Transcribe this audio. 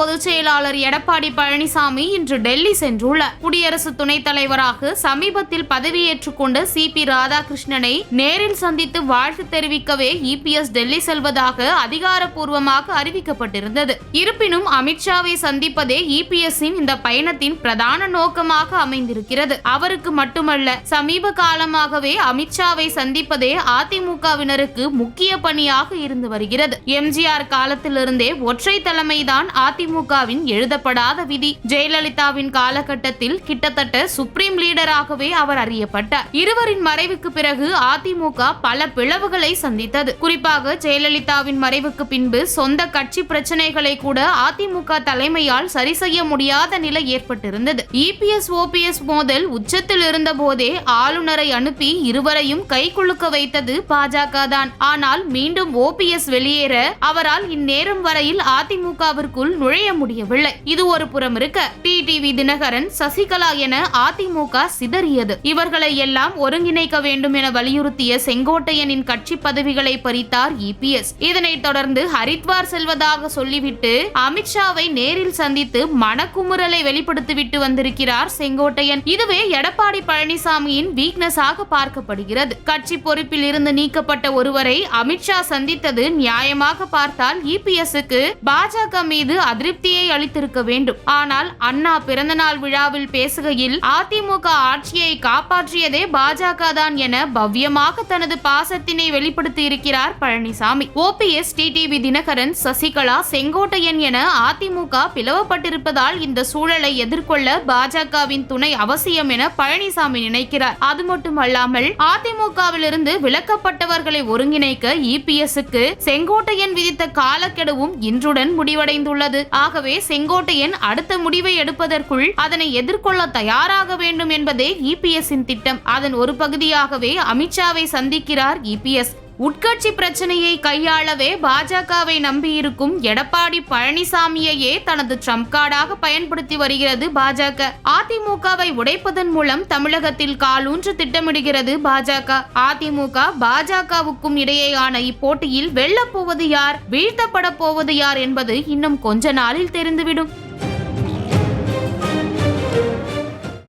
பொதுச் செயலாளர் எடப்பாடி பழனிசாமி இன்று டெல்லி சென்றுள்ளார். குடியரசு துணைத் தலைவராக சமீபத்தில் பதவியேற்றுக் கொண்ட சி பி ராதாகிருஷ்ணனை நேரில் சந்தித்து வாழ்த்து தெரிவிக்கவே இபிஎஸ் டெல்லி செல்வதாக அதிகாரப்பூர்வமாக அறிவிக்கப்பட்டிருந்தது. இருப்பினும் அமித்ஷாவை சந்திப்பதே இபிஎஸ்ஸின் இந்த பயணத்தின் பிரதான நோக்கமாக அமைந்திருக்கிறது. அவருக்கு மட்டுமல்ல சமீப காலமாகவே அமித்ஷாவை சந்திப்பதே அதிமுகவினருக்கு முக்கிய பணியாக இருந்து வருகிறது. எம்ஜிஆர் காலத்திலிருந்தே ஒற்றை தலைமைதான் அதிமுகவின் எழுதப்படாத விதி. ஜெயலலிதாவின் காலகட்டத்தில் கிட்டத்தட்ட சுப்ரீம் லீடராகவே அவர் அறியப்பட்டார். இருவரின் மறைவுக்கு பிறகு அதிமுக பல பிளவுகளை சந்தித்தது. குறிப்பாக ஜெயலலிதாவின் மறைவுக்கு பின்பு சொந்த கட்சி பிரச்சனைகளை கூட அதிமுக தலைமையால் சரி செய்ய முடியாத நிலை ஏற்பட்டிருந்தது. இபிஎஸ் ஓபிஎஸ் மோதல் உச்சத்தில் இருந்த போதே ஆளுநரை அனுப்பி இருவரையும் கைகுலுக்க வைத்தது பாஜக தான். ஆனால் மீண்டும் ஓபிஎஸ் வெளியேற அவரால் இந்நேரம் வரையில் அதிமுகவிற்குள் நுழை நுழைய முடியவில்லை. இது ஒரு புறம் இருக்க டிடிவி தினகரன் சசிகலா என அதிமுக சிதறியது. இவர்களை எல்லாம் ஒருங்கிணைக்க வேண்டும் என வலியுறுத்திய செங்கோட்டையனின் கட்சி பதவிகளை பறித்தார் இபிஎஸ் இதனைத் தொடர்ந்து ஹரித்வார் செல்வதாக சொல்லிவிட்டு அமித்ஷாவை நேரில் சந்தித்து மனக்குமுறலை வெளிப்படுத்திவிட்டு வந்திருக்கிறார் செங்கோட்டையன். இதுவே எடப்பாடி பழனிசாமியின் வீக்னஸாக பார்க்கப்படுகிறது. கட்சி பொறுப்பில் இருந்து நீக்கப்பட்ட ஒருவரை அமித்ஷா சந்தித்தது நியாயமாக பார்த்தால் இபிஎஸ்க்கு பாஜக மீது அதிருப்தியை அளித்திருக்க வேண்டும். ஆனால் அண்ணா பிறந்தநாள் விழாவில் பேசுகையில் அதிமுக ஆட்சியை காப்பாற்றியதே பாஜக தான் என பவ்யமாக தனது பாசத்தினை வெளிப்படுத்தி இருக்கிறார் பழனிசாமி ஓபிஎஸ் டிடிவி தினகரன் சசிகலா செங்கோட்டையன் என அதிமுக பிளவப்பட்டிருப்பதால் இந்த சூழலை எதிர்கொள்ள பாஜகவின் துணை அவசியம் என பழனிசாமி நினைக்கிறார். அது மட்டுமல்லாமல் அதிமுகவிலிருந்து விலக்கப்பட்டவர்களை ஒருங்கிணைக்க இபிஎஸ்க்கு செங்கோட்டையன் விதித்த காலக்கெடுவும் இன்றுடன் முடிவடைந்துள்ளது. ஆகவே செங்கோட்டையன் அடுத்த முடிவை எடுப்பதற்குள் அதனை எதிர்கொள்ள தயாராக வேண்டும் என்பதே இபிஎஸ்ஸின் திட்டம். அதன் ஒரு பகுதியாகவே அமித்ஷாவை சந்திக்கிறார் இபிஎஸ் உட்கட்சி பிரச்சனையை கையாளவே பாஜகவை நம்பியிருக்கும் எடப்பாடி பழனிசாமியையே தனது ட்ரம்ப் கார்டாக பயன்படுத்தி வருகிறது பாஜக. அதிமுகவை உடைப்பதன் மூலம் தமிழகத்தில் காலூன்று திட்டமிடுகிறது பாஜக. அதிமுக பாஜகவுக்கும் இடையேயான இப்போட்டியில் வெல்லப் போவது யார்? வீழ்த்தப்பட போவது யார் என்பது இன்னும் கொஞ்ச நாளில் தெரிந்துவிடும்.